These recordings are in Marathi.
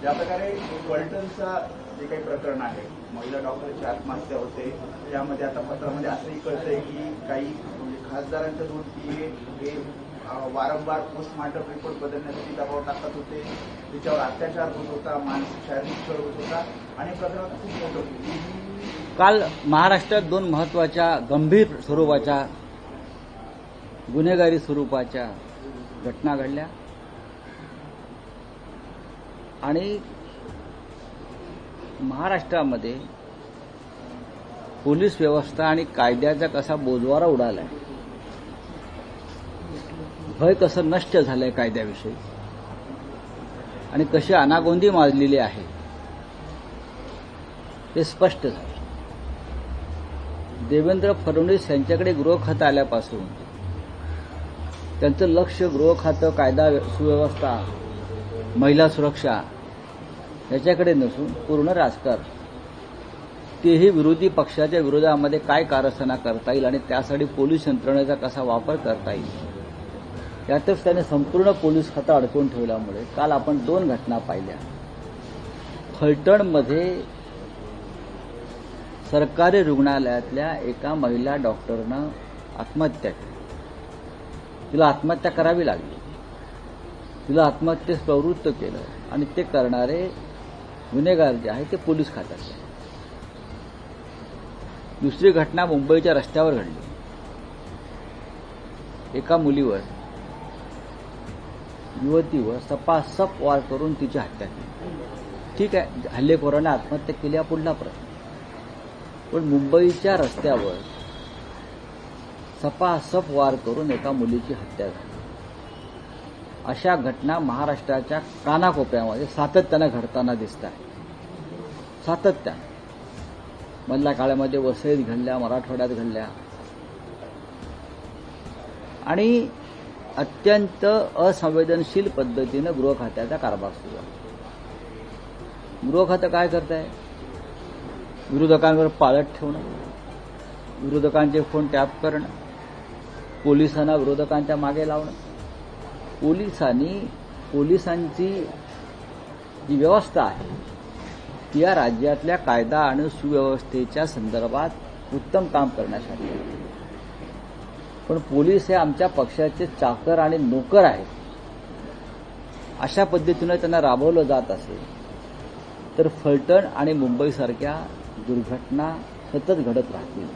ज्या प्रकारे फलटणचा जे काही प्रकरण आहे महिला डॉक्टरची आत्महत्या होते त्यामध्ये आता पत्रामध्ये असंही कळतंय की काही म्हणजे खासदारांच्या दोन पीए हे वारंवार पोस्टमार्टम रिपोर्ट बदलण्यासाठी दबाव टाकत होते. तिच्यावर अत्याचार होत होता मानसिक शारीरिक छळ होत होता. आणि प्रकरण खूप मोठं होतं. काल महाराष्ट्रात दोन महत्त्वाच्या गंभीर स्वरूपाच्या गुन्हेगारी स्वरूपाच्या घटना घडल्या. आणि महाराष्ट्रामध्ये पोलीस व्यवस्था आणि कायद्याचा कसा बोजवारा उडालाय भय कसं नष्ट झालंय कायद्याविषयी आणि कशी अनागोंदी माजलेली आहे ते स्पष्ट झालं. देवेंद्र फडणवीस यांच्याकडे गृह खातं आल्यापासून त्यांचं लक्ष गृह खातं कायदा सुव्यवस्था महिला सुरक्षा याच्याकडे नसून पूर्ण राजकारण. तेही विरोधी पक्षाच्या विरोधामध्ये काय कारस्थाना करता येईल आणि त्यासाठी पोलीस यंत्रणेचा कसा वापर करता येईल? यातच त्याने संपूर्ण पोलीस खातं अडकवून ठेवल्यामुळे काल आपण दोन घटना पाहिल्या. फलटणमध्ये सरकारी रुग्णालयातल्या एका महिला डॉक्टरनं आत्महत्या केली. तिला आत्महत्या करावी लागली. तिला आत्महत्येस प्रवृत्त केलं आणि ते करणारे गुन्हेगार जे आहे ते पोलीस खात्याचे दुसरी घटना मुंबईच्या रस्त्यावर घडली. एका मुलीवर युवतीवर सपासप वार करून तिची हत्या केली. ठीक आहे हल्लेखोराने आत्महत्या केली हा पुढला प्रश्न. पण मुंबईच्या रस्त्यावर सपासप वार करून एका मुलीची हत्या झाली. अशा घटना महाराष्ट्राच्या कानाकोपऱ्यामध्ये सातत्यानं घडताना दिसत आहेत. सातत्यानं. मधल्या काळामध्ये वसईत घडल्या मराठवाड्यात घडल्या. आणि अत्यंत असंवेदनशील पद्धतीनं गृह खात्याचा कारभार सुरू आहे गृह खातं काय करत आहे विरोधकांवर पाळत ठेवणं विरोधकांचे फोन टॅप करणं पोलिसांना विरोधकांच्या मागे लावणं. पोलिसांनी पोलिसांची जी व्यवस्था आहे ती या राज्यातल्या कायदा आणि सुव्यवस्थेच्या संदर्भात उत्तम काम करण्यासाठी. पण पोलीस हे आमच्या पक्षाचे चाकर आणि नोकर आहेत. अशा पद्धतीनं त्यांना राबवलं जात असेल तर फलटण आणि मुंबईसारख्या दुर्घटना सतत घडत राहतील.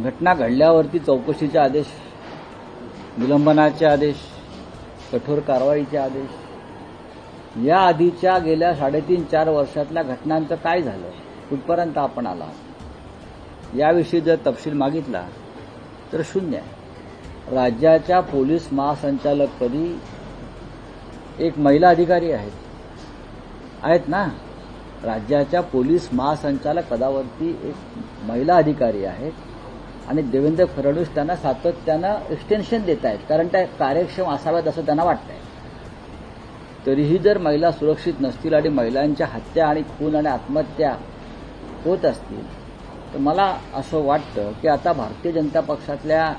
घटना घडल्यावरती चौकशीचे आदेश निलंबनाचे आदेश कठोर कारवाईचे आदेश. या आधीच्या गेल्या साडेतीन चार वर्षातल्या घटनांचं काय झालं कुठपर्यंत आपण आला याविषयी जर तपशील मागितला तर शून्य आहे. राज्याच्या पोलीस महासंचालकपदी एक महिला अधिकारी आहेत. आहेत ना? राज्याच्या पोलीस महासंचालक पदावरती एक महिला अधिकारी आहेत. आणि देवेंद्र फडणवीस त्यांना सातत्यानं एक्सटेन्शन देत आहेत कारण त्या कार्यक्षम असाव्यात असं त्यांना वाटतंय. तरीही जर महिला सुरक्षित नसतील आणि महिलांच्या हत्या आणि खून आणि आत्महत्या होत असतील तर मला असं वाटतं की आता भारतीय जनता पक्षातल्या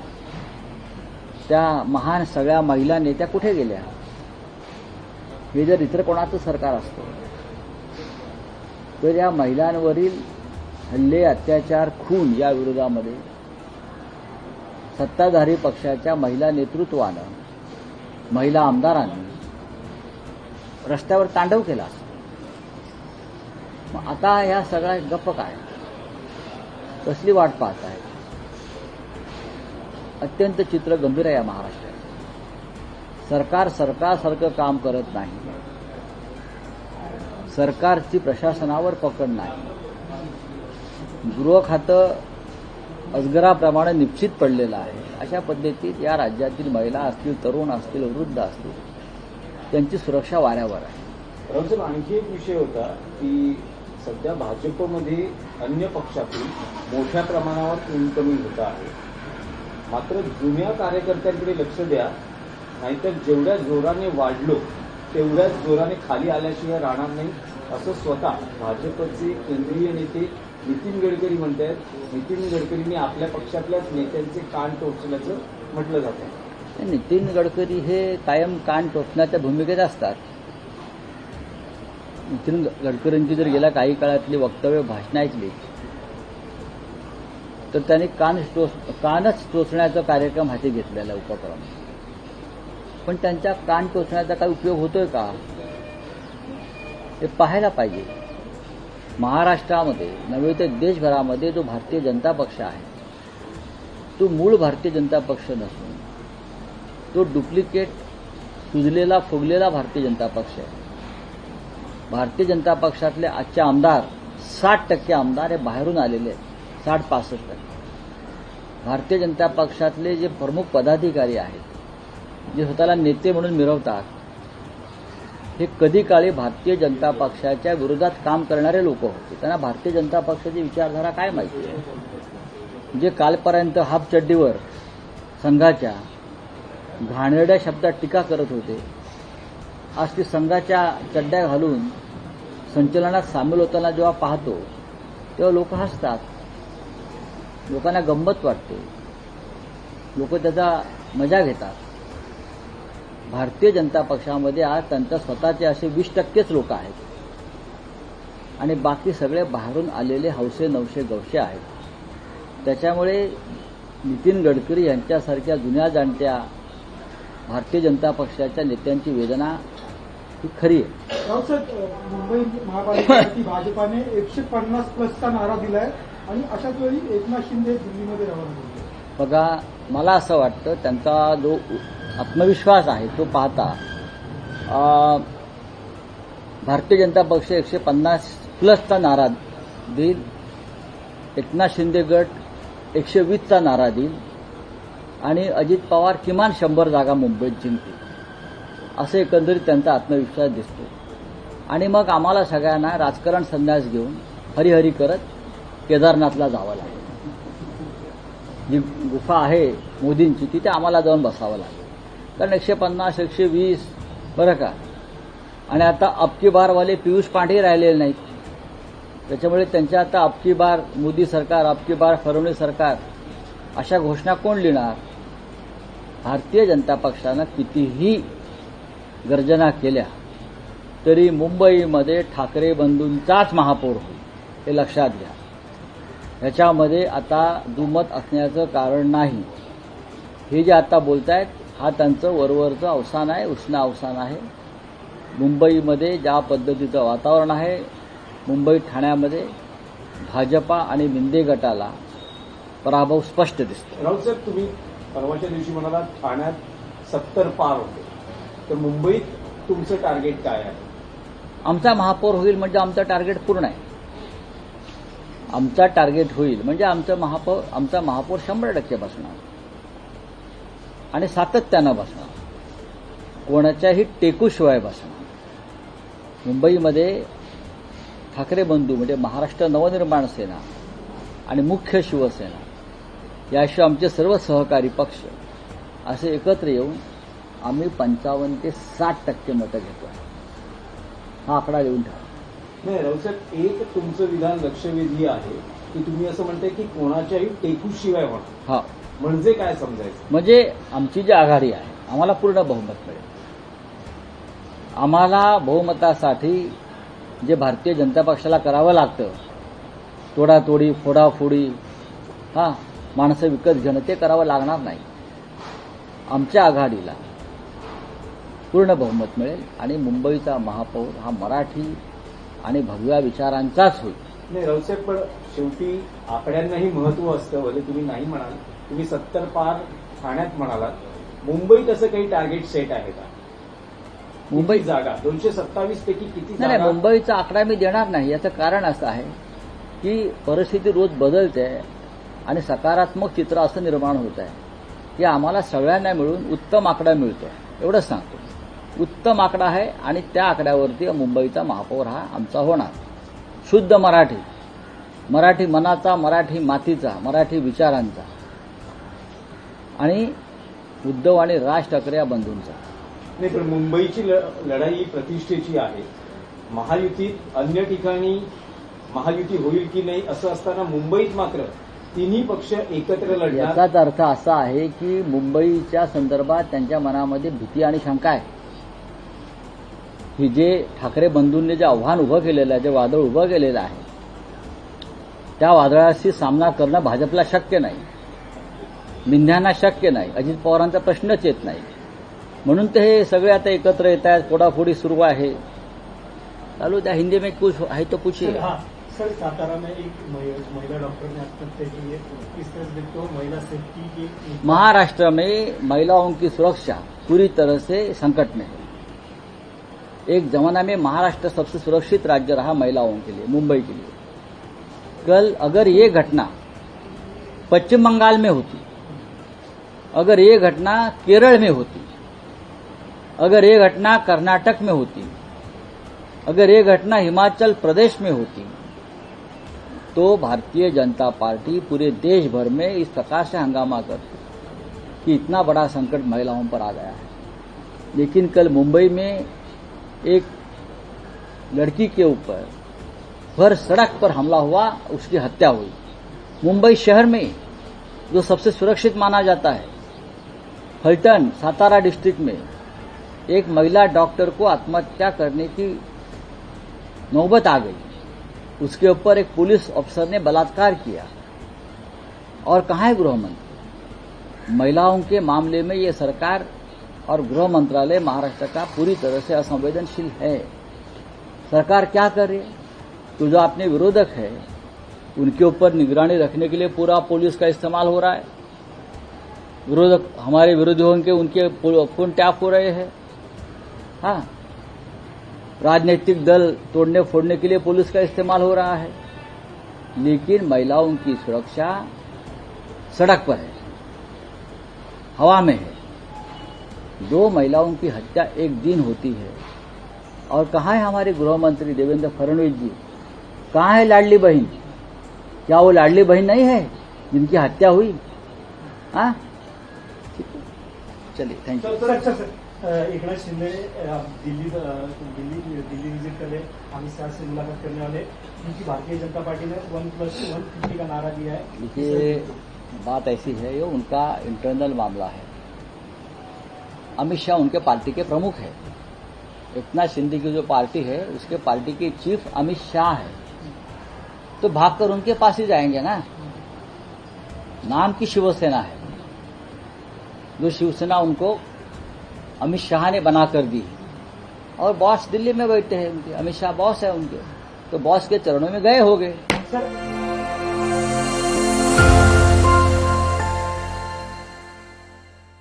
त्या महान सगळ्या महिला नेत्या कुठे गेल्या? हे जर इतर कोणाचं सरकार असतं तर या महिलांवरील हल्ले अत्याचार खून या विरोधामध्ये सत्ताधारी पक्षाच्या महिला नेतृत्वानं महिला आमदारांनी रस्त्यावर तांडव केला मग आता ह्या सगळ्या गप्प काय? कसली वाट पाहत आहे अत्यंत चित्र गंभीर आहे या महाराष्ट्रात. सरकार सरकारसारखं काम करत नाही. सरकारची प्रशासनावर पकड नाही. गृह खातं अजगराप्रमाणे निश्चित पडलेलं आहे. अशा पद्धतीत या राज्यातील महिला असतील तरुण असतील वृद्ध असतील त्यांची सुरक्षा वाऱ्यावर आहे. राऊत आणखी एक विषय होता की सध्या भाजपमध्ये अन्य पक्षातून मोठ्या प्रमाणावर इन्कमिंग होत आहे. मात्र जुन्या कार्यकर्त्यांकडे लक्ष द्या नाहीतर जेवढ्या जोराने वाढलो तेवढ्याच जोराने खाली आल्याशिवाय राहणार नाही असं स्वतः भाजपचे केंद्रीय नेते नितीन गडकरी म्हणत आहेत नितीन गडकरींनी आपल्या पक्षातल्याच नेत्यांचे कान टोचल्याचं म्हटलं जातं. नितीन गडकरी हे कायम कान टोचण्याच्या भूमिकेत असतात. नितीन गडकरींची जर गेल्या काही काळातली वक्तव्य भाषणं ऐकली तर त्यांनी कान टोच कानच टोचण्याचा कार्यक्रम हाती घेतलेला उपक्रम. पण त्यांच्या कान टोचण्याचा काही उपयोग होतोय का? हे पाहायला पाहिजे. महाराष्ट्रामध्ये नव्हे तर देशभरामध्ये जो भारतीय जनता पक्ष आहे तो मूळ भारतीय जनता पक्ष नसून तो डुप्लिकेट सुजलेला फुगलेला भारतीय जनता पक्ष आहे. भारतीय जनता पक्षातले आजचे आमदार साठ टक्के आमदार हे बाहेरून आलेले आहेत साठ पासष्ट टक्के. भारतीय जनता पक्षातले जे प्रमुख पदाधिकारी आहेत जे स्वतःला नेते म्हणून मिरवतात हे कधी काळी भारतीय जनता पक्षाच्या विरोधात काम करणारे लोक होते. त्यांना भारतीय जनता पक्षाची विचारधारा काय माहिती आहे? जे कालपर्यंत हाफ चड्डीवर संघाच्या घाणेरड्या शब्दात टीका करत होते आज ते संघाच्या चड्ड्या घालून संचलनात सामील होताना जेव्हा पाहतो तेव्हा लोक हसतात. लोकांना गंमत वाटते. लोक त्याचा मजा घेतात. भारतीय जनता पक्षामध्ये आज त्यांच्या स्वतःचे असे वीस टक्केच लोक आहेत. आणि बाकी सगळे बाहेरून आलेले हौसे नवशे गवशे आहेत. त्याच्यामुळे नितीन गडकरी यांच्यासारख्या जुन्या जाणत्या भारतीय जनता पक्षाच्या नेत्यांची वेदना ही खरी आहे. मुंबई महापालिकेसाठी भाजपाने एकशे पन्नास प्लसचा नारा दिलाय आणि अशाच वेळी एकनाथ शिंदे दिल्लीमध्ये रवाना बघा मला असं वाटतं त्यांचा जो आत्मविश्वास आहे तो पाहता. भारतीय जनता पक्ष एकशे पन्नास प्लसचा नारा देईल एकनाथ शिंदे गट एकशे वीसचा नारा देईल आणि अजित पवार किमान शंभर जागा मुंबईत जिंकतील. असं एकंदरीत त्यांचा आत्मविश्वास दिसतो. आणि मग आम्हाला सगळ्यांना राजकारण संन्यास घेऊन हरिहरी करत केदारनाथला जावं लागेल. जी गुफा आहे मोदींची तिथे आम्हाला जाऊन बसावं लागेल. कारण एकशे पन्नास एकशे वीस बरं का? आणि आता अबकी बारवाले पियुष पांडे राहिलेले नाहीत. त्याच्यामुळे त्यांच्या आता अबकी बार मोदी सरकार अबकी बार फडणवीस सरकार अशा घोषणा कोण लिहिणार? भारतीय जनता पक्षानं कितीही गर्जना केल्या तरी मुंबईमध्ये ठाकरे बंधूंचाच महापौर होईल हे लक्षात घ्या. ह्याच्यामध्ये आता दुमत असण्याचं कारण नाही. हे जे आता बोलतायत हा त्यांचं वरवरचं अवसान आहे उष्ण अवसान आहे. मुंबईमध्ये ज्या पद्धतीचं वातावरण आहे मुंबई ठाण्यामध्ये भाजपा आणि मिंदे गटाला पराभव स्पष्ट दिसतो राऊत तुम्ही परवाच्या दिवशी म्हणाला ठाण्यात सत्तर पार होते. तर मुंबईत तुमचं टार्गेट काय आहे? आमचा महापौर होईल म्हणजे आमचं टार्गेट पूर्ण आहे. आमचा टार्गेट होईल म्हणजे आमचं महापौर आमचा महापौर शंभर टक्के बसणार. आणि सातत्यानं बसणार. कोणाच्याही टेकूशिवाय बसणार. मुंबईमध्ये ठाकरे बंधू म्हणजे महाराष्ट्र नवनिर्माण सेना आणि मुख्य शिवसेना याशिवाय आमचे सर्व सहकारी पक्ष असे एकत्र येऊन आम्ही पंचावन्न ते साठ टक्के मतं घेतो. हा आकडा लिहून ठेवा. नाही राऊसाहेब एक तुमचं विधान लक्षवेधी आहे की तुम्ही असं म्हणताय की कोणाच्याही टेकूशिवाय होणार. हा. म्हणजे काय समजायचं? म्हणजे आमची जी आघाडी आहे आम्हाला पूर्ण बहुमत मिळेल. आम्हाला बहुमतासाठी जे भारतीय जनता पक्षाला करावं लागतं तोडातोडी फोडाफोडी हा माणसं विकत घेणं ते करावं लागणार नाही. आमच्या आघाडीला पूर्ण बहुमत मिळेल आणि मुंबईचा महापौर हा मराठी आणि भगव्या विचारांचाच होईल. नाही पण शेवटी आकड्यांनाही महत्त्व असतं भले तुम्ही नाही म्हणाल तुम्ही सत्तर पार ठाण्यात म्हणालात. मुंबईत असं काही टार्गेट सेट आहे का? मुंबई जागा? दोनशे सत्तावीस पैकी किती नाही मुंबईचा आकडा मी देणार नाही. याचं कारण असं आहे की परिस्थिती रोज बदलते आणि सकारात्मक चित्र असं निर्माण होत आहे की आम्हाला सगळ्यांना मिळून उत्तम आकडा मिळतो. एवढंच सांगतो. उत्तम आकडा आहे आणि त्या आकड्यावरती मुंबईचा महापौर हा आमचा होणार. शुद्ध मराठी. मराठी मनाचा मराठी मातीचा मराठी विचारांचा. आणि उद्धव आणि राज ठाकरे या बंधूंचा. नाही पण मुंबईची लढाई प्रतिष्ठेची आहे. महायुतीत अन्य ठिकाणी महायुती होईल की नाही असं असताना मुंबईत मात्र तिन्ही पक्ष एकत्र लढणार. याचाच अर्थ असा आहे की मुंबईच्या संदर्भात त्यांच्या मनामध्ये भीती आणि शंका आहे. की जे ठाकरे बंधूंनी जे आव्हान उभं केलेलं आहे जे वादळ उभं केलेलं आहे त्या वादळाशी सामना करणं भाजपला शक्य नाही. मिंध्यांना शक्य नाही. अजित पवारांचा प्रश्नच येत नाही. म्हणून ते हे सगळे आता एकत्र येत आहेत फोडाफोडी सुरू आहे. चालू त्या हिंदी में कुछ आहे तो पूछिए. सर, हाँ. सातारा में एक महि- महिला डॉक्टर ने आत्महत्या की है किस तरह से देखते हो महिला सेफ्टी की महाराष्ट्र में महिलाओं की सुरक्षा पूरी तरह से संकट में है। एक जमाना में महाराष्ट्र सबसे सुरक्षित राज्य रहा महिलाओं के लिए मुंबई के लिए। कल अगर ये घटना पश्चिम बंगाल में होती अगर ये घटना केरल में होती, अगर ये घटना कर्नाटक में होती, अगर ये घटना हिमाचल प्रदेश में होती तो भारतीय जनता पार्टी पूरे देश भर में इस प्रकार से हंगामा करती कि इतना बड़ा संकट महिलाओं पर आ गया है। लेकिन कल मुंबई में एक लड़की के ऊपर भर सड़क पर हमला हुआ, उसकी हत्या हुई। मुंबई शहर में, जो सबसे सुरक्षित माना जाता है फलटन सातारा डिस्ट्रिक्ट में एक महिला डॉक्टर को आत्महत्या करने की नौबत आ गई। उसके ऊपर एक पुलिस अफसर ने बलात्कार किया। और कहा है गृह मंत्री? महिलाओं के मामले में ये सरकार और गृह मंत्रालय महाराष्ट्र का पूरी तरह से असंवेदनशील है। सरकार क्या कर रही है? तो जो अपने विरोधक है, उनके ऊपर निगरानी रखने के लिए पूरा पुलिस का इस्तेमाल हो रहा है। विरोधक, हमारे विरोधियों होंगे उनके फ़ोन टैप हो रहे हैं। हाँ। राजनीतिक दल तोड़ने फोड़ने के लिए पुलिस का इस्तेमाल हो रहा है। लेकिन महिलाओं की सुरक्षा सड़क पर है, हवा में है। दो महिलाओं की हत्या एक दिन होती है। और कहाँ है हमारे गृह मंत्री देवेंद्र फडणवीस जी? कहाँ है लाडली बहन? क्या वो लाडली बहन नहीं है जिनकी हत्या हुई? है? चलिए thank you sir sir. Sir Eknath Shinde Delhi Delhi Delhi visit कर रहे अमित शाह से मुलाकात करने वाले उनकी भारतीय जनता पार्टी ने वन प्लस वन फिफ्टी का नारा दिया है देखिए बात ऐसी है ये उनका इंटरनल मामला है. अमित शाह उनके पार्टी के प्रमुख है. एकनाथ शिंदे की जो पार्टी है उसके पार्टी के चीफ अमित शाह है. तो भागकर उनके पास ही जाएँगे ना? नाम की शिवसेना है. जो शिवसेना उनको अमित शाह ने बना कर दी। और बॉस दिल्ली में बैठे हैं उनके। अमित शाह बॉस है उनके। तो बॉस के चरणों में गए हो गए सर